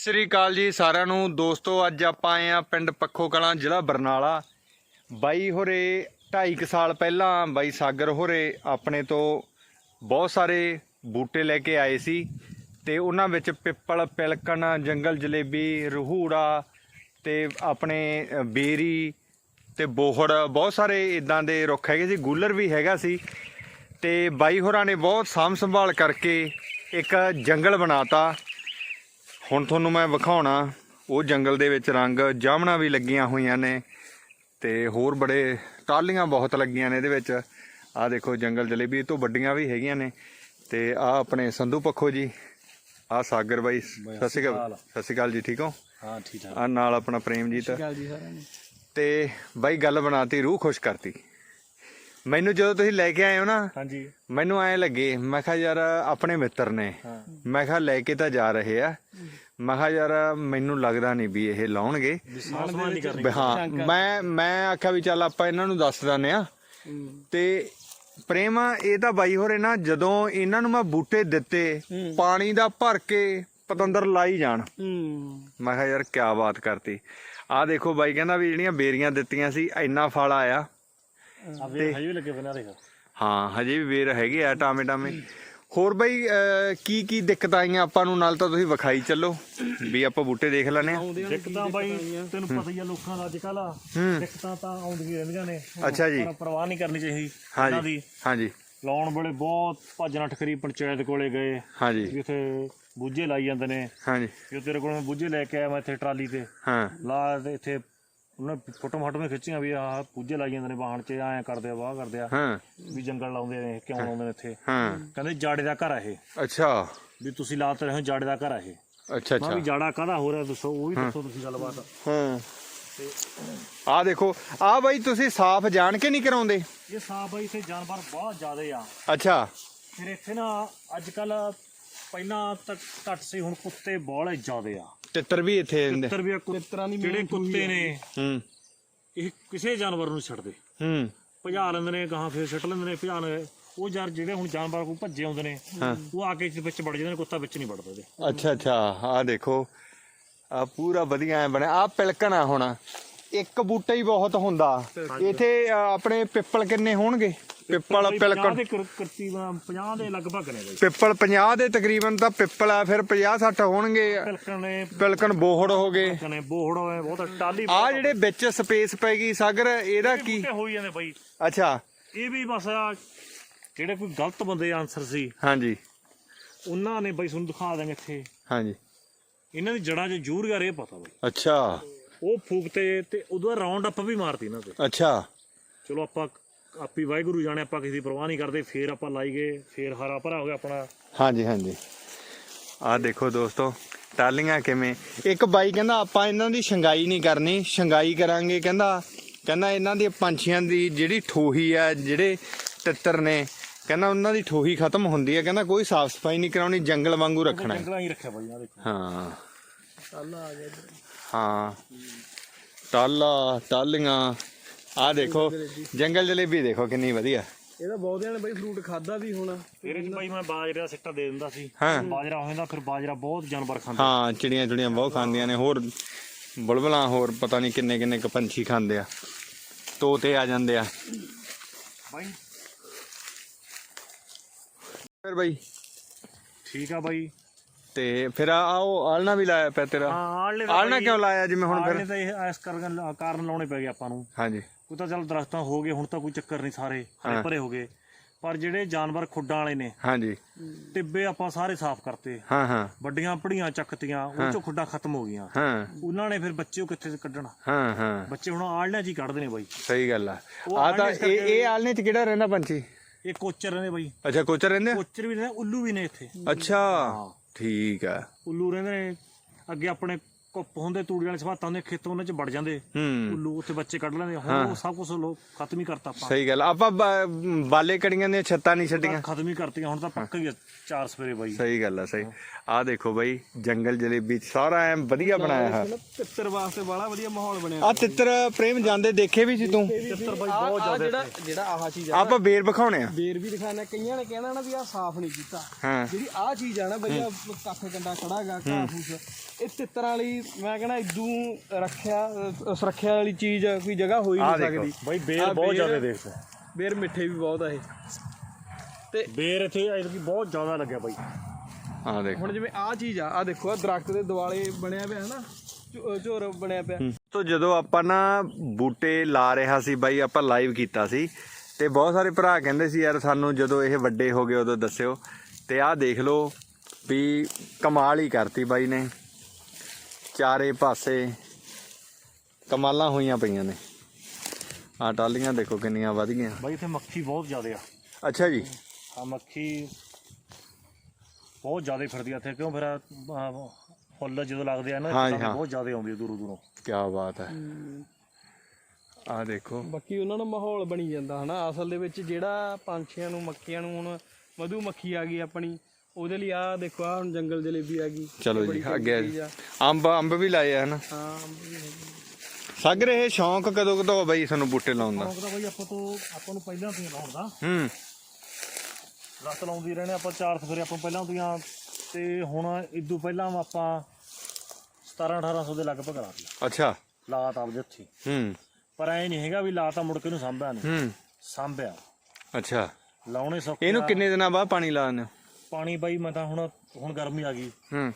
ਸ੍ਰੀ ਅਕਾਲ ਜੀ ਸਾਰਿਆਂ ਨੂੰ। ਦੋਸਤੋ, ਅੱਜ ਆਪਾਂ ਆਏ ਆ ਪਿੰਡ ਪੱਖੋ ਕਲਾਂ ਜ਼ਿਲ੍ਹਾ ਬਰਨਾਲਾ। ਬਾਈ ਹੋਰੇ 2.5 ਸਾਲ ਪਹਿਲਾਂ ਬਾਈ ਸਾਗਰ ਹੋਰੇ ਆਪਣੇ ਤੋਂ ਬਹੁਤ ਸਾਰੇ ਬੂਟੇ ਲੈ ਕੇ ਆਏ ਸੀ ਤੇ ਉਹਨਾਂ ਵਿੱਚ ਪਿੱਪਲ, ਪਿਲਕਣ, ਜੰਗਲ ਜਲੇਬੀ, ਰਹੂੜਾ ਤੇ ਆਪਣੇ ਬੇਰੀ ਤੇ ਬੋਹੜ, ਬਹੁਤ ਸਾਰੇ ਇਦਾਂ ਦੇ ਰੁੱਖ ਹੈਗੇ ਸੀ, ਗੂਲਰ ਵੀ ਹੈਗਾ ਸੀ ਤੇ ਬਾਈ ਹੋਰਾਂ ਨੇ ਬਹੁਤ ਸਾਂਭ ਸੰਭਾਲ ਕਰਕੇ ਇੱਕ ਜੰਗਲ ਬਣਾਤਾ। ਹੁਣ ਤੁਹਾਨੂੰ ਮੈਂ ਵਿਖਾਉਣਾ ਉਹ ਜੰਗਲ ਦੇ ਵਿੱਚ ਰੰਗ ਜਾਮਣਾ ਵੀ ਲੱਗੀਆਂ ਹੋਈਆਂ ਨੇ ਤੇ ਹੋਰ ਬੜੇ ਟਾਲੀਆਂ ਬਹੁਤ ਲੱਗੀਆਂ ਨੇ ਇਹਦੇ ਵਿੱਚ। ਆਹ ਦੇਖੋ ਜੰਗਲ ਜਲੇਬੀ ਇਹ ਤੋਂ ਵੱਡੀਆਂ ਵੀ ਹੈਗੀਆਂ ਨੇ ਤੇ ਆਹ ਆਪਣੇ ਸੰਧੂ ਪੱਖੋ ਜੀ ਆਹ ਸਾਗਰ ਬਾਈ ਸਤਿ ਸ਼੍ਰੀ ਅਕਾਲ। ਸਤਿ ਸ਼੍ਰੀ ਅਕਾਲ। ਜੀ ਠੀਕ ਹੋ? ਹਾਂ ਠੀਕ ਠਾਕ। ਆਹ ਨਾਲ ਆਪਣਾ ਪ੍ਰੇਮਜੀਤ। ਗੱਲ ਜੀ ਸਾਰਿਆਂ ਨੂੰ। ਤੇ ਬਾਈ ਗੱਲ ਬਣਾਤੀ ਰੂਹ ਖੁਸ਼ ਕਰਤੀ। ਮੈਨੂੰ ਜਦੋਂ ਤੁਸੀਂ ਲੈ ਕੇ ਆਏ ਹੋ ਨਾ ਹਾਂਜੀ। ਮੈਨੂੰ ਐ ਲੱਗੇ ਮੈਂ ਕਿਹਾ ਯਾਰ ਆਪਣੇ ਮਿੱਤਰ ਨੇ। ਮੈਂ ਕਿਹਾ ਲੈ ਕੇ ਤਾਂ ਜਾ ਰਹੇ ਆ। ਮੈਂ ਕਿਹਾ ਯਾਰ ਮੈਨੂੰ ਲੱਗਦਾ ਨਹੀਂ ਵੀ ਇਹ ਲਾਉਣਗੇ। ਹਾਂ ਮੈਂ ਮੈਂ ਆਖਿਆ ਵੀ ਚੱਲ ਆਪਾਂ ਇਹਨਾਂ ਨੂੰ ਦੱਸ ਦਿੰਦੇ ਆ ਤੇ ਪ੍ਰੇਮ ਇਹ ਤਾਂ ਬਾਈ ਹੋਰੇ ਨਾ ਜਦੋਂ ਇਹਨਾਂ ਨੂੰ ਮੈਂ ਬੂਟੇ ਦਿੱਤੇ ਪਾਣੀ ਦਾ ਭਰ ਕੇ ਪਤੰਦਰ ਲਾਈ ਜਾਣ। ਮੈਂ ਕਿਹਾ ਯਾਰ ਕੀ ਬਾਤ ਕਰਤੀ। ਆਹ ਦੇਖੋ ਬਾਈ ਕਹਿੰਦਾ ਵੀ ਜਿਹੜੀਆਂ ਬੇਰੀਆਂ ਦਿੱਤੀਆਂ ਸੀ ਇੰਨਾ ਫਲ ਆਇਆ। ਆ ਵੀ ਹਜੇ ਵੀ ਲੱਗੇ ਬਣਾ ਦੇਖ ਹਾਂ ਹਜੇ ਵੀ ਵੇਰ ਹੈਗੇ ਆ ਟਾਮੇ ਟਾਮੇ ਹੋਰ ਬਈ ਅਹ, ਕੀ ਕੀ ਦਿੱਕਤ ਆਈਆਂ ਆਪਾਂ ਨੂੰ? ਨਾਲ ਤਾਂ ਤੁਸੀਂ ਵਿਖਾਈ ਚੱਲੋ ਵੀ ਆਪਾਂ ਬੂਟੇ ਦੇਖ ਲੈਣੇ ਆ ਦਿੱਕਤਾਂ ਬਾਈ ਤੈਨੂੰ ਪਤਾ ਹੀ ਆ ਲੋਕਾਂ ਦਾ ਅੱਜ ਕੱਲ ਦਿੱਕਤਾਂ ਤਾਂ ਆਉਂਦੀਆਂ ਰਹਿੰਦੀਆਂ ਨੇ। ਅੱਛਾ ਜੀ। ਪਰ ਪਰਵਾਹ ਨਹੀਂ ਕਰਨੀ ਚਾਹੀਦੀ ਇਹਨਾਂ ਹਾਂਜੀ ਦੀ। ਹਾਂਜੀ। ਲਾਉਣ ਵੇਲੇ ਬਹੁਤ ਭੱਜਣਾ ਠਕਰੀ ਪੰਚਾਇਤ ਕੋਲੇ ਗਏ। ਹਾਂਜੀ। ਵੀ ਉੱਥੇ ਬੂਝੇ ਲਾਈ ਜਾਂਦੇ ਨੇ। ਹਾਂਜੀ। ਜੋ ਤੇਰੇ ਕੋਲ ਮੈਂ ਬੂਝੇ ਲੈ ਕੇ ਆਇਆ ਮੈਂ ਇੱਥੇ ਟਰਾਲੀ ਤੇ। ਹਾਂ। ਲਾ ਤੇ ਇੱਥੇ ਉਹਨਾਂ ਫੋਟੋ ਫਾਟੋ ਖਿੱਚੀਆਂ ਵੀ ਆਹ ਬੂਝੇ ਲਾਈ ਜਾਂਦੇ ਨੇ ਬਾਹਣ 'ਚ ਐਂ ਕਰਦੇ ਆ ਵਾਹ ਕਰਦੇ ਆ। ਹਾਂ। ਵੀ ਜੰਗਲ ਲਾਉਂਦੇ ਨੇ ਕਿਉਂ ਲਾਉਂਦੇ ਨੇ ਇੱਥੇ? ਹਾਂ। ਕਹਿੰਦੇ ਜਾੜੇ ਦਾ ਘਰ ਆ ਇਹ। ਅੱਛਾ। ਵੀ ਤੁਸੀਂ ਲਾਤ ਰਹੇ ਹੋ ਜਾੜੇ ਦਾ ਘਰ ਆ ਇਹ। ਅੱਛਾ ਅੱਛਾ। ਵੀ ਜਾੜਾ ਕਾਹਦਾ ਹੋ ਰਿਹਾ ਦੱਸੋ ਉਹ ਵੀ ਦੱਸੋ ਤੁਸੀਂ ਗੱਲਬਾਤ। ਹਾਂ। ਆ ਦੇਖੋ ਆ ਬਾਈ ਤੁਸੀਂ ਸਾਫ਼ ਜਾਣ ਕੇ ਨਹੀਂ ਕਰਾਉਂਦੇ? ਇਹ ਸਾਹ ਬਾਈ ਇੱਥੇ ਜਾਨਵਰ ਬਹੁਤ ਜ਼ਿਆਦੇ ਆ। ਅੱਛਾ। ਫਿਰ ਇੱਥੇ ਨਾ ਅੱਜ ਕੱਲ ਪਹਿਲਾਂ ਤੱਕ ਘੱਟ ਸੀ ਹੁਣ ਕੁੱਤੇ ਬਹੁਤ ਜ਼ਿਆਦੇ ਆ। ਤਿੱਤਰ ਵੀ ਇੱਥੇ ਰਹਿੰਦੇ ਕੁੱਤਰ ਵੀ ਆ, ਕੁ- ਜਿਹੜੇ ਕੁੱਤੇ ਨੇ? ਹੂੰ। ਇਹ ਕਿਸੇ ਜਾਨਵਰ ਨੂੰ ਨੀ ਛੱਡਦੇ। ਹੂੰ। ਭਜਾ ਲੈਂਦੇ ਨੇ ਗਾਹਾਂ ਫਿਰ ਛੱਡ ਲੈਂਦੇ ਨੇ ਭਜਾ ਲੈ ਉਹ ਯਾਰ ਜਿਹੜੇ ਹੁਣ ਜਾਨਵਰ ਕੋ ਭੱਜੇ ਆਉਂਦੇ ਨੇ ਉਹ ਆ ਕੇ ਇਸ ਵਿੱਚ ਵੜ ਜਾਂਦੇ ਨੇ ਕੁੱਤਾ ਵਿੱਚ ਨਹੀਂ ਵੜਦਾ ਇਹਦੇ। ਅੱਛਾ ਅੱਛਾ। ਆ ਦੇਖੋ ਆ ਪੂਰਾ ਵਧੀਆ ਐ ਬਣਿਆ। ਆ ਪਿਲਕਣ ਆ ਹੁਣ। ਇੱਕ ਬੂਟਾ ਹੀ ਬਹੁਤ ਹੁੰਦਾ। ਇੱਥੇ ਅ, ਆਪਣੇ ਪਿੱਪਲ ਕਿੰਨੇ ਹੋਣਗੇ? ਪਿੱਪਲ ਪਿਲਕਣ ਦੇ ਕਰ- ਕਰਤੀਬਾਂ 50 ਦੇ ਲਗਭਗ ਨੇ ਬਾਈ। ਪਿੱਪਲ 50 ਦੇ ਤਕਰੀਬਨ ਤਾਂ ਪਿੱਪਲ ਆ ਫਿਰ 50 60 ਹੋਣਗੇ। ਪਿਲਕਣ ਨੇ ਪਿਲਕਣ ਬੋਹੜ ਹੋ ਗਏ। ਕਨੇ ਬੋਹੜ ਹੋਏ ਬਹੁਤ ਟਾਲੀ ਆ ਜਿਹੜੇ ਵਿੱਚ ਸਪੇਸ ਪੈ ਗਈ ਸਾਗਰ ਇਹਦਾ ਕੀ? ਬੂਟੇ ਹੋਈ ਜਾਂਦੇ ਬਾਈ। ਅੱਛਾ। ਇਹ ਵੀ ਬਸ ਆ ਜਿਹੜੇ ਕੋਈ ਗਲਤ ਬੰਦੇ ਆਨਸਰ ਸੀ ਹਾਂਜੀ। ਉਹਨਾਂ ਨੇ ਬਾਈ ਤੁਹਾਨੂੰ ਦਿਖਾ ਦਾਂਗੇ ਇੱਥੇ। ਹਾਂਜੀ। ਇਹਨਾਂ ਦੀ ਜੜਾਂ 'ਚ ਜੂਰ ਯਾਰ ਇਹ ਪਤਾ ਬਾਈ। ਅੱਛਾ। ਉਹ ਫੂਕਤੇ ਤੇ ਉਦੋਂ ਰਾਉਂਡ ਅਪ ਵੀ ਮਾਰਤੀ ਇਹਨਾਂ ਤੇ। ਅੱਛਾ। ਚਲੋ ਆਪਾਂ ਆਪੀ ਵਾਹਿਗੁਰੂ ਜਾਣੇ ਆਪਾਂ ਕਿਸੇ ਦੀ ਪਰਵਾਹ ਨਹੀਂ ਕਰਦੇ ਫੇਰ ਆਪਾਂ ਲਾਈ ਗਏ ਫੇਰ ਹਰਾ ਭਰਾ ਹੋ ਗਿਆ ਆਪਣਾ। ਹਾਂਜੀ ਹਾਂਜੀ। ਆ ਦੇਖੋ ਦੋਸਤੋ ਟਾਲੀਆਂ ਕਿਵੇਂ? ਇੱਕ ਬਾਈ ਕਹਿੰਦਾ ਆਪਾਂ ਇਹਨਾਂ ਦੀ ਸ਼ੰਗਾਈ ਨਹੀਂ ਕਰਨੀ ਸ਼ੰਗਾਈ ਕਰਾਂਗੇ ਕਹਿੰਦਾ ਕਹਿੰਦਾ ਇਹਨਾਂ ਦੀ ਪੰਛੀਆਂ ਦੀ ਜਿਹੜੀ ਠੋਹੀ ਆ ਜਿਹੜੇ ਤਿੱਤਰ ਨੇ ਕਹਿੰਦਾ ਉਹਨਾਂ ਦੀ ਠੋਹੀ ਖਤਮ ਹੁੰਦੀ ਹੈ ਕਹਿੰਦਾ ਕੋਈ ਸਾਫ਼ ਸਫ਼ਾਈ ਨਹੀਂ ਕਰਾਉਣੀ ਜੰਗਲ ਵਾਂਗੂ ਰੱਖਣਾ। ਹੈ ਜੰਗਲਾਂ ਹੀ ਰੱਖਿਆ ਬਾਈ ਆ ਦੇਖੋ। ਹਾਂ। ਚੱਲ ਆ ਗਿਆ ਹਾਂ। ਟਾਲਾ ਟਾਲੀਆਂ ਆ ਦੇਖੋ ਜੰਗਲ ਜਲੇਬੀ ਦੇਖੋ ਕਿੰਨੀ ਵਧੀਆ। ਇਹਦਾ ਬਹੁਤਿਆਂ ਨੇ ਬਈ ਫਰੂਟ ਖਾਦਾ ਵੀ ਹੋਣਾ। ਇਹਦੇ 'ਚ ਬਾਈ ਮੈਂ ਬਾਜਰੇ ਦਾ ਸਿੱਟਾ ਦੇ ਦਿੰਦਾ ਸੀ। ਹਾਂ। ਬਾਜਰਾ ਹੋ ਜਾਂਦਾ ਫਿਰ ਬਾਜਰਾ ਬਹੁਤ ਜਾਨਵਰ ਖਾਂਦੇ। ਹਾਂ ਚਿੜੀਆਂ ਚੁੜੀਆਂ ਬਹੁਤ ਖਾਂਦੀਆਂ ਨੇ ਹੋਰ ਬੁਲਬੁਲਾਂ ਹੋਰ ਪਤਾ ਨਹੀਂ ਕਿੰਨੇ ਕਿੰਨੇ ਕ ਪੰਛੀ ਖਾਂਦੇ ਆ। ਤੋਤੇ ਆ ਜਾਂਦੇ ਆ। ਬਾਈ। ਫਿਰ ਬਈ। ਠੀਕ ਆ ਬਾਈ। ਤੇ ਫਿਰ ਆ ਉਹ ਆਲਣਾ ਵੀ ਲਾਇਆ ਪਿਆ ਤੇਰਾ। ਹਾਂ ਆਲੇ ਆਲਣਾ ਕਿਉਂ ਲਾਇਆ ਜਿਵੇਂ ਹੁਣ ਫਿਰ? ਤਾਂ ਇਹ ਇਸ ਕਾਰਨ ਕਾਰਨ ਲਾਉਣੇ ਪੈ ਗਏ ਆਪਾਂ ਨੂੰ। ਹਾਂਜੀ। ਕੋਈ ਤਾਂ ਚੱਲ ਦਰਖਤਾਂ ਹੋ ਗਏ ਹੁਣ ਤਾਂ ਕੋਈ ਚੱਕਰ ਨਹੀਂ ਸਾਰੇ ਹਰੇ ਭਰੇ ਹੋ ਗਏ। ਪਰ ਜਿਹੜੇ ਜਾਨਵਰ ਖੁੱਡਾਂ ਵਾਲੇ ਨੇ ਹਾਂਜੀ। ਟਿੱਬੇ ਆਪਾਂ ਸਾਰੇ ਸਾਫ਼ ਕਰਤੇ। ਹਾਂ ਹਾਂ। ਵੱਡੀਆਂ ਪੜੀਆਂ ਚੱਕਤੀਆਂ ਉਹ ਚੋਂ ਖੁੱਡਾਂ ਖਤਮ ਹੋ ਗਈਆਂ। ਹਾਂ। ਉਹਨਾਂ ਨੇ ਫਿਰ ਬੱਚੇ ਉਹ ਕਿੱਥੇ ਕੱਢਣਾ? ਹਾਂ ਹਾਂ। ਬੱਚੇ ਹੁਣ ਆਲਣਿਆਂ 'ਚ ਹੀ ਕੱਢਦੇ ਨੇ ਬਾਈ। ਸਹੀ ਗੱਲ ਆ। ਉਹ ਆ ਤਾਂ ਆਲਣੇ ਇਹ ਇਹ ਆਲਣੇ ਚ ਕਿਹੜਾ ਰਹਿੰਦਾ ਪੰਛੀ? ਇਹ ਕੋਚਰ ਰਹਿੰਦੇ ਬਾਈ। ਅੱਛਾ ਕੋਚਰ ਰਹਿੰਦੇ? ਕੋਚਰ ਵੀ ਨੇ ਉੱਲੂ ਵੀ ਨੇ ਇੱਥੇ। ਅੱਛਾ। ਠੀਕ ਆ। ਉੱਲੂ ਰਹਿੰਦੇ ਨੇ ਅੱਗੇ ਆਪਣੇ ਕੁੱਪ ਹੁੰਦੇ ਤੂੜੀ ਵਾਲੇ ਸਵਾਤਾਂ ਹੁੰਦੇ ਖੇਤੋਂ ਉਹਨਾਂ 'ਚ ਵੜ ਜਾਂਦੇ। ਹੂੰ। ਉੱਲੂ ਉੱਥੇ ਬੱਚੇ ਕੱਢ ਲੈਂਦੇ। ਹੁਣ ਉਹ ਸਭ ਕੁਝ ਲੋਕ ਖਤਮ ਹੀ ਕਰਤਾ ਆਪਾਂ। ਸਹੀ ਗੱਲ। ਆਪਾਂ ਬ- ਬਾਲੇ ਕੜੀਆਂ ਦੀਆਂ ਛੱਤਾਂ ਨਹੀਂ ਛੱਡੀਆਂ। ਖਤਮ ਹੀ ਕਰਤੀਆਂ ਹੁਣ ਤਾਂ ਪੱਕਾ ਹੀ ਆ ਚਾਰ ਸਵੇਰੇ ਬਾਈ। ਸਹੀ ਗੱਲ ਆ ਸਹੀ। ਆ ਦੇਖੋ ਬਾਈ ਜੰਗਲ ਜਲੇਬੀ ਚ ਸਾਰਾ ਐ ਵਧੀਆ ਬਣਾਇਆ ਹੈ ਤਿੱਤਰ ਵਾਸਤੇ ਬੜਾ ਵਧੀਆ ਮਾਹੌਲ ਬਣਿਆ। ਆ ਤਿੱਤਰ ਪ੍ਰੇਮ ਜਾਂਦੇ ਦੇਖੇ ਵੀ ਸੀ ਤੂੰ? ਤਿੱਤਰ ਬਾਈ ਆਹ- ਬਹੁਤ ਆਹ ਜ਼ਿਆਦਾ ਜਿਹੜਾ ਜਿਹੜਾ ਆਹ ਚੀਜ਼ ਆ ਆਪਾਂ ਬੇਰ ਵਿਖਾਉਣੇ ਆ। ਬੇਰ ਵੀ ਦਿਖਾਣਾ ਕਈਆਂ ਨੇ ਕਹਿਣਾ ਨਾ ਵੀ ਆਹ ਸਾਫ਼ ਨਹੀਂ ਕੀਤਾ। ਹਾਂ। ਜਿਹੜੀ ਆਹ ਚੀਜ਼ ਆ ਨਾ ਬਈ ਆਹ ਕੱਖ ਕੰਡਾ ਖੜਾਗਾ ਘਾਹ ਫੂਸ। ਇਹ ਤਿੱਤਰਾਂ ਵਾਲੀ ਮੈਂ ਕਹਿੰਦਾ ਇਦੂ ਰੱਖਿਆ ਸੁਰੱਖਿਆ ਵਾਲੀ ਚੀਜ਼ ਕੋਈ ਜਗ੍ਹਾ ਹੋ ਹੀ ਆਹ ਨਹੀਂ ਦੇਖੋ। ਸਕਦੀ। ਬਾਈ ਬੇਰ ਬਹੁਤ ਜ਼ਿਆਦਾ ਦੇਖਦੇ ਬੇਰ ਮਿੱਠੇ ਵੀ ਬਹੁਤ ਆ ਇਹ। ਤੇ ਬੇਰ ਇੱਥੇ ਐਤਕੀ ਬਹੁਤ ਜ਼ਿਆਦਾ ਲੱਗਿਆ ਬਾਈ। ਆ ਦੇਖੋ। ਹੁਣ ਜਿਵੇਂ ਆਹ ਚੀਜ਼ ਆ ਆ ਦੇਖੋ ਆ ਦਰਖਤ ਦੇ ਦਿਵਾਲੇ ਬਣਿਆ ਪਿਆ ਹਨਾ ਝੋ- ਝੋਰ ਬਣਿਆ ਪਿਆ। ਤੋ ਜਦੋਂ ਆਪਾਂ ਨਾ ਬੂਟੇ ਲਾ ਰਿਹਾ ਸੀ ਬਾਈ ਆਪਾਂ ਲਾਈਵ ਕੀਤਾ ਸੀ ਤੇ ਬਹੁਤ ਸਾਰੇ ਭਰਾ ਕਹਿੰਦੇ ਸੀ ਯਾਰ ਸਾਨੂੰ ਜਦੋਂ ਇਹ ਵੱਡੇ ਹੋ ਗਏ ਉਦੋਂ ਦੱਸਿਓ। ਤੇ ਆਹ ਦੇਖ ਲਓ ਵੀ ਕਮਾਲ ਹੀ ਕਰਤੀ ਬਾਈ ਨੇ। ਚਾਰੇ ਪਾਸੇ ਕਮਾਲਾਂ ਹੋਈਆਂ ਪਈਆਂ ਨੇ। ਆਹ ਟਾਲੀਆਂ ਦੇਖੋ ਕਿੰਨੀਆਂ ਵਧ ਗਈਆਂ। ਬਾਈ ਇੱਥੇ ਮੱਖੀ ਬਹੁਤ ਜ਼ਿਆਦਾ ਆ। ਅੱਛਾ ਜੀ। ਆ ਮੱਖੀ ਬਹੁਤ ਜ਼ਿਆਦਾ ਫਿਰਦੀ ਆ ਇੱਥੇ ਕਿਉਂ ਫਿਰ ਆਹ ਫੁੱਲ ਜਦੋਂ ਲੱਗਦੇ ਆ ਨਾ ਹਾਂ ਜੀ, ਤਾਂ ਹਾਂ। ਬਹੁਤ ਜ਼ਿਆਦਾ ਆਉਂਦੀ ਆ ਦੂਰੋਂ ਦੂਰੋਂ। ਕੀ ਬਾਤ ਹੈ। ਆਹ ਦੇਖੋ। ਬਾਕੀ ਉਹਨਾਂ ਨੂੰ ਮਾਹੌਲ ਬਣੀ ਜਾਂਦਾ ਹਨਾ। ਅਸਲ ਦੇ ਵਿੱਚ ਜਿਹੜਾ ਪੰਛੀਆਂ ਨੂੰ ਮੱਖੀਆਂ ਨੂੰ ਹੁਣ ਮਧੂ ਮੱਖੀ ਆ ਗਈ ਆਪਣੀ ਉਹਦੇ ਲਈ ਆ ਦੇਖੋ ਆ ਹੁਣ ਜੰਗਲ ਜਲੇਬੀ ਆ ਗਈ ਚਲੋ ਜੀ ਅੱਗੇ। ਅੰਬ ਅੰਬ ਵੀ ਲਾਏ ਆ ਹਨਾ? ਹਾਂ ਅੰਬ ਵੀ ਹੈਗੇ। ਸਾਗਰ ਇਹ ਸ਼ੌਂਕ ਕਦੋਂ ਕਦੋਂ ਆ ਬਾਈ ਤੁਹਾਨੂੰ ਬੂਟੇ ਲਾਉਣ ਦਾ? ਸ਼ੌਂਕ ਤਾਂ ਬਾਈ ਆਪਾਂ ਤੋਂ ਆਪਾਂ ਨੂੰ ਪਹਿਲਾਂ ਤੋਂ ਹੀ ਲਾਉਣ ਦਾ। ਹੂੰ। ਲੱਤ ਲਾਉਂਦੀ ਰਹਿਣੇ ਆਪਾਂ ਚਾਰ ਸਫਰੇ ਆਪਾਂ ਪਹਿਲਾਂ ਤੋਂ ਹੀ ਆ ਤੇ ਹੁਣ ਇਦੋਂ ਪਹਿਲਾਂ ਆਪਾਂ 17 1800 ਦੇ ਲਗਭਗ ਲਾ ਦਿੱਤਾ। ਅੱਛਾ। ਲਾਤ ਆਪਦੇ ਹੱਥੀ। ਹੂੰ। ਪਰ ਐ ਨਹੀਂ ਹੈਗਾ ਵੀ ਲਾਤਾ ਮੁੜ ਕੇ ਨੂੰ ਸਾਂਭਿਆ ਨਹੀਂ ਹੂੰ। ਸਾਂਭਿਆ। ਅੱਛਾ। ਲਾਉਣੇ ਸੌਖੇ ਇਹਨੂੰ। ਕਿੰਨੇ ਦਿਨਾਂ ਬਾਅਦ ਪਾਣੀ ਲਾਉਂਦੇ ਹੋ? ਪਾਣੀ ਬਾਈ ਮੈਂ ਤਾਂ ਹੁਣ ਹੁਣ ਗਰਮੀ ਆ ਗਈ। ਹੂੰ।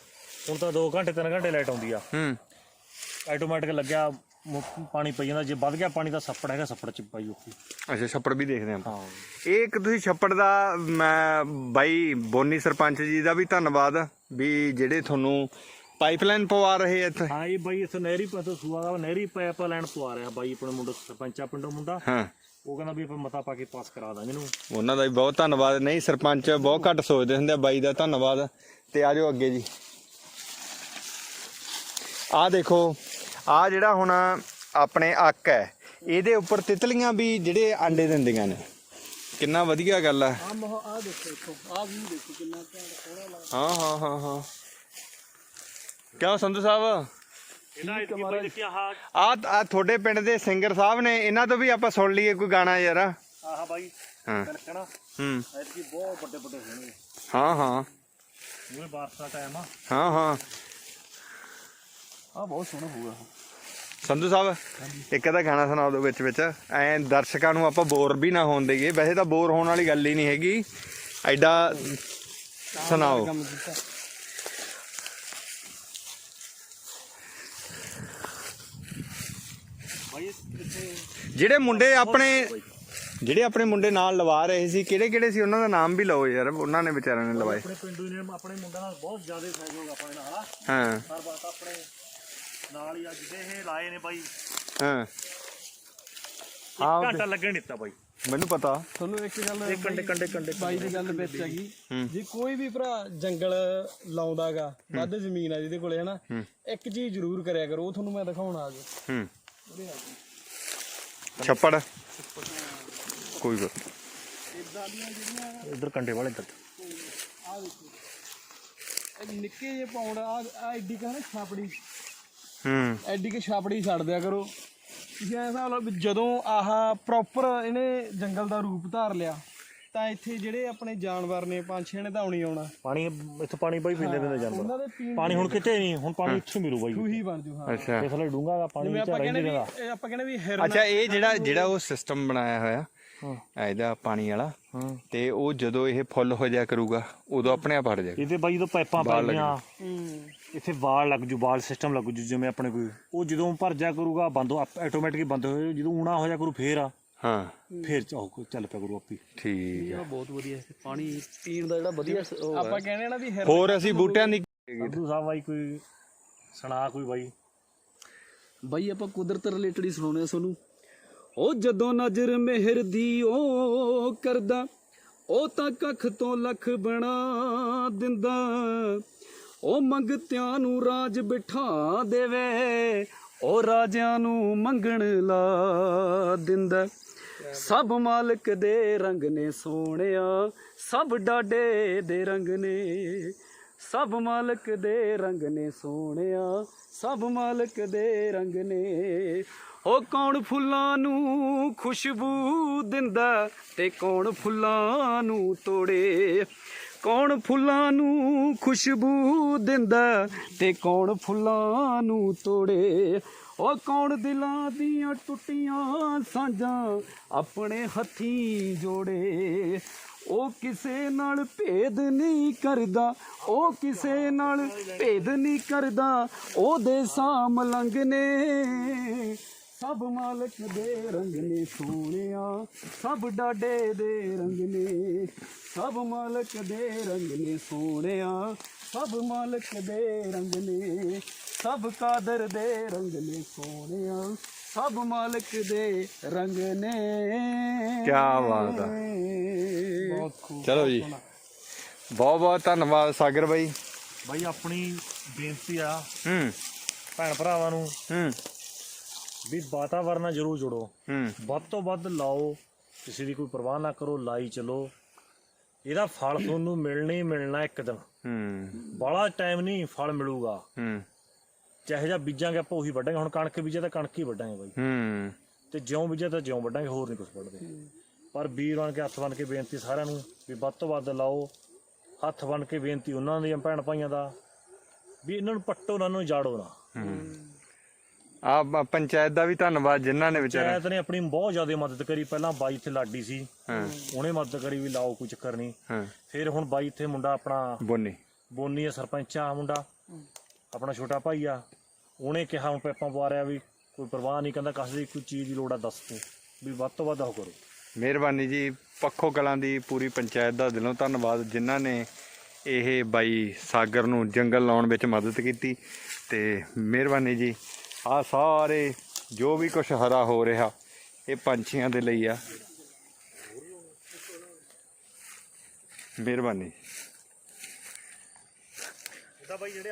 ਹੁਣ ਤਾਂ 2 ਘੰਟੇ 3 ਘੰਟੇ ਲਾਈਟ ਆਉਂਦੀ ਆ। ਹੂੰ। ਆਟੋਮੈਟਿਕ ਲੱਗਿਆ ਮੁ- ਪਾਣੀ ਪਈ ਜਾਂਦਾ। ਜੇ ਵੱਧ ਗਿਆ ਪਾਣੀ ਤਾਂ ਛੱਪੜ ਹੈਗਾ ਛੱਪੜ ਚ ਪਾਈ ਉੱਥੇ ਅੱਛਾ ਛੱਪੜ ਵੀ ਦੇਖਦੇ ਆਪਾਂ। ਹਾਂ। ਇਹ ਇੱਕ ਤੁਸੀਂ ਛੱਪੜ ਦਾ ਮੈਂ ਬਾਈ ਬੋਨੀ ਸਰਪੰਚ ਜੀ ਦਾ ਵੀ ਧੰਨਵਾਦ ਵੀ ਜਿਹੜੇ ਤੁਹਾਨੂੰ ਪਾਈਪਲਾਈਨ ਪਵਾ ਰਹੇ ਆ ਇੱਥੇ। ਹਾਂ ਇਹ ਬਾਈ ਇੱਥੇ ਨਹਿਰੀ ਪਾਸੋਂ ਸੂਆ ਦਾ ਨਹਿਰੀ ਪਾਈਪ ਲੈਣ ਪਵਾ ਰਿਹਾ ਬਾਈ ਆਪਣੇ ਮੁੰਡਾ ਸਰਪੰਚਾ ਪਿੰਡੋਂ ਮੁੰਡਾ। ਹਾਂ। ਉਹ ਕਹਿੰਦਾ ਵੀ ਆਪਾਂ ਮਤਾ ਪਾ ਕੇ ਪਾਸ ਕਰਾ ਦਾਂਗੇ ਇਹਨੂੰ। ਉਹਨਾਂ ਦਾ ਵੀ ਬਹੁਤ ਧੰਨਵਾਦ। ਨਹੀਂ ਸਰਪੰਚ ਬਹੁਤ ਘੱਟ ਸੋਚਦੇ ਹੁੰਦੇ ਆ ਬਾਈ ਦਾ ਧੰਨਵਾਦ। ਤੇ ਆ ਜਾਓ ਅੱਗੇ ਜੀ। ਆਹ ਦੇਖੋ ਆ ਜਿਹੜਾ ਹੁਣ ਆਪਣੇ ਅੱਕ ਹੈ ਇਹਦੇ ਉੱਪਰ ਤਿਤਲੀਆਂ ਵੀ ਜਿਹੜੇ ਆਂਡੇ ਦਿੰਦੀਆਂ ਨੇ। ਕਿੰਨਾ ਵਧੀਆ ਗੱਲ ਹੈ ਆ ਮਹ ਆ ਦੇਖੋ ਇੱਥੋਂ ਆ ਵੀ ਦੇਖੋ ਕਿੰਨਾ ਘੈਂਟ ਸੋਹਣਾ ਲੱਗਦਾ। ਹਾਂ ਹਾਂ ਹਾਂ ਹਾਂ। ਕਿਉਂ ਸੰਧੂ ਸਾਹਿਬ? ਇਹਦਾ ਇਹ ਬਾਈ ਦੇਖਿਆ ਆਹ ਆ ਆ ਤੁਹਾਡੇ ਪਿੰਡ ਦੇ ਸਿੰਗਰ ਸਾਹਿਬ ਨੇ ਇਹਨਾਂ ਤੋਂ ਵੀ ਆਪਾਂ ਸੁਣ ਲਈਏ ਕੋਈ ਗਾਣਾ ਯਾਰ। ਆਹ ਬਾਈ ਹਾਂ। ਕਣਕਣਾ ਹੂੰ। ਐਤਕੀ ਬਹੁਤ ਵੱਡੇ ਵੱਡੇ ਹੋਣਗੇ। ਹਾਂ ਹਾਂ। ਜਿਵੇਂ ਬਾਰਿਸ਼ ਦਾ ਟਾਈਮ ਆ। ਹਾਂ ਹਾਂ। ਆ ਬਹੁਤ ਸੋਹਣਾ ਹੋਊਗਾ। ਸੰਧੂ ਸਾਹਿਬ ਇੱਕ ਅੱਧਾ ਗਾਣਾ ਸੁਣਾਓ ਦਿਓ ਵਿੱਚ ਵਿੱਚ। ਐ ਦਰਸ਼ਕਾਂ ਨੂੰ ਆਪਾਂ ਬੋਰ ਵੀ ਨਾ ਹੋਣ ਦੇਈਏ। ਵੈਸੇ ਤਾਂ ਬੋਰ ਹੋਣ ਵਾਲੀ ਗੱਲ ਹੀ ਨਹੀਂ ਹੈਗੀ। ਐਡਾ ਸੁਣਾਓ ਕੰਮ ਕੀਤਾ ਬਾਈ ਇੱਥੇ ਜਿਹੜੇ ਮੁੰਡੇ ਆਪਣੇ ਜਿਹੜੇ ਆਪਣੇ ਮੁੰਡੇ ਨਾਲ ਲਵਾ ਰਹੇ ਸੀ ਕਿਹੜੇ ਕਿਹੜੇ ਸੀ? ਉਹਨਾਂ ਦਾ ਨਾਮ ਵੀ ਲਓ ਯਾਰ ਉਹਨਾਂ ਨੇ ਵਿਚਾਰਿਆਂ ਨੇ ਲਵਾਏ। ਆਪਣੇ ਪਿੰਡੂ ਨੇ ਆਪਣੇ ਮੁੰਡਿਆਂ ਨਾਲ ਬਹੁਤ ਜ਼ਿਆਦਾ ਸਹਿਯੋਗ ਆਪਣੇ ਨਾਲ ਆ। ਹਾਂ। ਹਰ ਬਾਤ ਆਪਣੇ ਨਾਲ ਹੀ ਅੱਜ ਦੇ ਇਹ ਲਾਏ ਨੇ ਬਾਈ। ਹਾਂ। ਇੱਕ ਹਾਂ, ਘੰਟਾ ਲੱਗਣ ਨਹੀਂ ਦਿੱਤਾ ਬਾਈ। ਮੈਨੂੰ ਪਤਾ। ਤੁਹਾਨੂੰ ਇੱਕ ਗੱਲ ਇਹ ਕੰਡੇ ਕੰਡੇ ਕੰਡੇ ਬਾਈ ਦੀ ਗੱਲ ਵਿੱਚ ਹੈਗੀ। ਜੇ ਕੋਈ ਵੀ ਭਰਾ ਜੰਗਲ ਲਾਉਂਦਾਗਾ ਵੱਧ ਜ਼ਮੀਨ ਆ ਜਿਹਦੇ ਕੋਲੇ ਹਨਾ ਇੱਕ ਚੀਜ਼ ਜ਼ਰੂਰ ਕਰਿਆ ਕਰੋ ਉਹ ਤੁਹਾਨੂੰ ਮੈਂ ਦਿਖਾਉਣਾ ਆ ਜੀ ਹੂੰ। ਛੱਪੜ। ਕੋਈ ਗੱਲ ਇਧਰ ਕੰਡੇ ਵਾਲੇ ਇੱਧਰ। ਆ ਦੇਖੋ ਇਹ ਨਿੱਕੇ ਜਿਹੇ ਪਾਉਣ ਆ ਆ ਐਡੀ ਕਾ ਨਾ ਛਾਪੜੀ। ਹੂੰ। ਐਡੀ ਕਿ ਛਾਪੜੀ ਛੱਡ ਦਿਆ ਕਰੋ। ਤੁਸੀਂ ਐਂ ਹਿਸਾਬ ਲਓ ਜਦੋਂ ਆਹ ਪ੍ਰੋਪਰ ਇਹਨੇ ਜੰਗਲ ਦਾ ਰੂਪ ਧਾਰ ਲਿਆ ਤਾਂ ਇੱਥੇ ਜਿਹੜੇ ਆਪਣੇ ਜਾਨਵਰ ਨੇ ਪੰਛੀਆਂ ਨੇ ਤਾਂ ਆਉਣੀ ਆਉਣਾ। ਪਾਣੀ ਇੱਥੇ ਪਾਣੀ ਬਾਈ ਪੀਂਦੇ ਪੀਂਦੇ ਉਹਨਾਂ ਦੇ ਪੀਣ ਪਾਣੀ ਹੁਣ ਕਿਤੇ ਨਹੀਂ ਹੁਣ ਪਾਣੀ ਇੱਥੇ ਮਿਲੂ ਬਾਈ। ਨੂੰ ਹੀ ਬਣ ਜੂ ਹਾਂ। ਅੱਛਾ। ਇਸ ਲਈ ਡੂੰਗਾ ਦਾ ਪਾਣੀ ਜਿਵੇਂ ਵਿੱਚ ਆਪਾਂ ਕਹਿੰਦੇ ਰਹਿੰਦੀ। ਵੀ ਰਹਿੰਦਾ ਇਹ ਆਪਾਂ ਕਹਿੰਦੇ ਵੀ ਹਿਰਨ ਅੱਛਾ ਇਹ ਜਿਹੜਾ ਜਿਹੜਾ ਉਹ ਸਿਸਟਮ ਬਣਾਇਆ ਹੋਇਆ ਇਹਦਾ ਪਾਣੀ ਵਾਲਾ ਹਾਂ। ਤੇ ਉਹ ਜਦੋਂ ਇਹ ਫੁੱਲ ਹੋ ਜਾਇਆ ਕਰੂਗਾ ਉਦੋਂ ਆਪਣੇ ਆਪ ਹਟ ਜਾਏਗਾ। ਇਹਦੇ ਬਾਈ ਜਦੋਂ ਪਾਈਪਾਂ ਪੈ ਗਈਆਂ ਹੂੰ। ਇੱਥੇ ਵਾਲ ਲੱਗ ਜੂ ਵਾਲ ਸਿਸਟਮ ਲੱਗ ਜੂ ਜਿਵੇਂ ਆਪਣੇ ਕੋਈ ਉਹ ਜਦੋਂ ਭਰ ਜਾ ਕਰੂਗਾ ਬੰਦ ਆਟੋਮੈਟਿਕ ਬੰਦ ਹੋ ਜਾਊ। ਜਦੋਂ ਊਣਾ ਹੋ ਜਾ ਕਰੂ ਫੇਰ ਆ। ਹਾਂ। ਫੇਰ ਚਾਹੋ ਚੱਲ ਪਿਆ ਕਰੂ ਆਪੀ। ਠੀਕ ਹੈ। ਬਹੁਤ ਵਧੀਆ ਪਾਣੀ ਪੀਣ ਦਾ ਜਿਹੜਾ ਵਧੀਆ ਆਪਾਂ ਕਹਿੰਦੇ ਆ ਨਾ ਵੀ ਹੋਰ ਅਸੀਂ ਬੂਟਿਆਂ ਦੀ ਸੰਧੂ ਸਾਹਿਬ ਬਾਈ ਕੋਈ ਸੁਣਾ ਕੋਈ ਬਾਈ? ਬਾਈ ਆਪਾਂ ਕੁਦਰਤ ਰਿਲੇਟਡ ਹੀ ਸੁਣਾਉਣੇ ਆ ਤੁਹਾਨੂੰ। ਉਹ ਜਦੋਂ ਨਜ਼ਰ ਮਿਹਰ ਦੀ ਉਹ ਕਰਦਾ ਉਹ ਤਾਂ ਕੱਖ ਤੋਂ ਲੱਖ ਬਣਾ ਦਿੰਦਾ। ਉਹ ਮੰਗਤਿਆਂ ਨੂੰ ਰਾਜ ਬਿਠਾ ਦੇਵੇ ਉਹ ਰਾਜਿਆਂ ਨੂੰ ਮੰਗਣ ਲਾ ਦਿੰਦਾ ਸਭ ਮਾਲਕ ਦੇ ਰੰਗ ਨੇ ਸੋਹਣਿਆ, ਸਭ ਡਾਡੇ ਦੇ ਰੰਗ ਨੇ। ਸਭ ਮਾਲਕ ਦੇ ਰੰਗ ਨੇ ਸੋਹਣਿਆ, ਸਭ ਮਾਲਕ ਦੇ ਰੰਗ ਨੇ। ਉਹ ਕੌਣ ਫੁੱਲਾਂ ਨੂੰ ਖੁਸ਼ਬੂ ਦਿੰਦਾ ਤੇ ਕੌਣ ਫੁੱਲਾਂ ਨੂੰ ਤੋੜੇ? ਕੌਣ ਫੁੱਲਾਂ ਨੂੰ ਖੁਸ਼ਬੂ ਦਿੰਦਾ ਤੇ ਕੌਣ ਫੁੱਲਾਂ ਨੂੰ ਤੋੜੇ? ਉਹ ਕੌਣ ਦਿਲਾਂ ਦੀਆਂ ਟੁੱਟੀਆਂ ਸਾਂਝਾਂ ਆਪਣੇ ਹੱਥੀਂ ਜੋੜੇ? ਉਹ ਕਿਸੇ ਨਾਲ ਭੇਦ ਨਹੀਂ ਕਰਦਾ, ਉਹ ਕਿਸੇ ਨਾਲ ਭੇਦ ਨਹੀਂ ਕਰਦਾ। ਉਹਦੇ ਸਾਮ ਲੰਗ ਨੇ, ਸਭ ਮਾਲਕ ਦੇ ਰੰਗ ਨੇ ਸੋਹਣਿਆ, ਸਭ ਡਾਡੇ ਦੇ ਰੰਗ ਨੇ, ਸਭ ਮਾਲਕ ਦੇ ਰੰਗ ਨੇ ਸੋਹਣਿਆ, ਸਭ ਮਾਲਕ ਦੇ ਰੰਗ ਨੇ, ਸਭ ਕਾਦਰ ਦੇ ਰੰਗ ਨੇ ਸੋਹਣਿਆ। ਸਭ ਮਾਲਕ ਦੇ ਰੰਗ ਨੇ। ਕਿਆ ਬਾਤ ਆ। ਬਹੁਤ ਖੂਬ ਚਲੋ ਜੀ। ਬਹੁਤ ਬਹੁਤ ਧੰਨਵਾਦ ਸਾਗਰ ਬਾਈ। ਬਾਈ ਆਪਣੀ ਬੇਨਤੀ ਆ ਹੂੰ। ਭੈਣ ਭਰਾਵਾਂ ਨੂੰ ਹੂੰ। ਵੀ ਵਾਤਾਵਰਨ ਨਾਲ ਜ਼ਰੂਰ ਜੁੜੋ। ਹੂੰ। ਵੱਧ ਤੋਂ ਵੱਧ ਲਾਓ ਕਿਸੇ ਦੀ ਕੋਈ ਪਰਵਾਹ ਨਾ ਕਰੋ ਲਾਈ ਚਲੋ। ਇਹਦਾ ਫਲ ਤੁਹਾਨੂੰ ਮਿਲਣਾ ਹੀ ਮਿਲਣਾ ਇੱਕ ਦਿਨ। ਹੂੰ। ਬਾਹਲਾ ਟਾਈਮ ਨਹੀਂ ਫਲ ਮਿਲੂਗਾ। ਹੂੰ। ਚਾਹੇ ਜਾਂ ਬੀਜਾਂਗੇ ਆਪਾਂ ਉਹੀ ਵੱਢਾਂਗੇ। ਹੁਣ ਕਣਕ ਬੀਜੇ ਤਾਂ ਕਣਕ ਹੀ ਵੱਢਾਂਗੇ ਬਾਈ। ਹੂੰ। ਤੇ ਜਿਉਂ ਬੀਜੇ ਤਾਂ ਜਿਉਂ ਵੱਢਾਂਗੇ ਹੋਰ ਨਹੀਂ ਕੁਝ ਵੱਢਦੇ। ਪਰ ਵੀਰ ਬਣ ਕੇ ਹੱਥ ਬਣ ਕੇ ਬੇਨਤੀ ਸਾਰਿਆਂ ਨੂੰ ਵੀ ਵੱਧ ਤੋਂ ਵੱਧ ਲਾਓ। ਹੱਥ ਬਣ ਕੇ ਬੇਨਤੀ ਉਹਨਾਂ ਦੀਆਂ ਭੈਣ ਭਾਈਆਂ ਦਾ ਵੀ ਇਹਨਾਂ ਨੂੰ ਪੱਟੋ ਉਹਨਾਂ ਨੂੰ ਜਾੜੋ ਨਾ। ਆ ਪੰਚਾਇਤ ਦਾ ਵੀ ਧੰਨਵਾਦ ਜਿਨ੍ਹਾਂ ਨੇ ਵਿਚਾਰਾ ਪੰਚਾਇਤ ਨੇ ਆਪਣੀ ਬਹੁਤ ਜ਼ਿਆਦਾ ਮਦਦ ਕਰੀ। ਪਹਿਲਾਂ ਬਾਈ ਇੱਥੇ ਲਾਡੀ ਸੀ। ਹਾਂ। ਉਹਨੇ ਮਦਦ ਕਰੀ ਵੀ ਲਾਓ ਕੋਈ ਚੱਕਰ ਨਹੀਂ ਹਾਂ। ਫਿਰ ਹੁਣ ਬਾਈ ਇੱਥੇ ਮੁੰਡਾ ਆਪਣਾ ਬੋਨੀ। ਬੋਨੀ ਸਰਪੰਚ ਆ ਮੁੰਡਾ। ਆਪਣਾ ਛੋਟਾ ਭਾਈ ਆ, ਉਹਨੇ ਕਿਹਾ ਹੁਣ ਪੈਪਾਂ ਪਵਾ ਰਿਹਾ ਵੀ ਕੋਈ ਪਰਵਾਹ ਨਹੀਂ, ਕਹਿੰਦਾ ਕਿਸੇ ਦੀ ਕੋਈ ਚੀਜ਼ ਦੀ ਲੋੜ ਆ, ਦੱਸ ਤੂੰ, ਵੀ ਵੱਧ ਤੋਂ ਵੱਧ ਉਹ ਕਰੋ। ਮਿਹਰਬਾਨੀ ਜੀ, ਪੱਖੋ ਕਲਾਂ ਦੀ ਪੂਰੀ ਪੰਚਾਇਤ ਦਾ ਦਿਲੋਂ ਧੰਨਵਾਦ, ਜਿਨ੍ਹਾਂ ਨੇ ਇਹ ਬਾਈ ਸਾਗਰ ਨੂੰ ਜੰਗਲ ਲਾਉਣ ਵਿੱਚ ਮਦਦ ਕੀਤੀ, ਤੇ ਮਿਹਰਬਾਨੀ ਜੀ ਆ ਸਾਰੇ ਜੋ ਵੀ ਕੁਝ ਹਰਾ ਹੋ ਰਿਹਾ, ਇਹ ਪੰਛੀਆਂ ਦੇ ਲਈ ਆ। ਮਿਹਰਬਾਨੀ। ਇਹਦਾ ਬਾਈ ਜਿਹੜੇ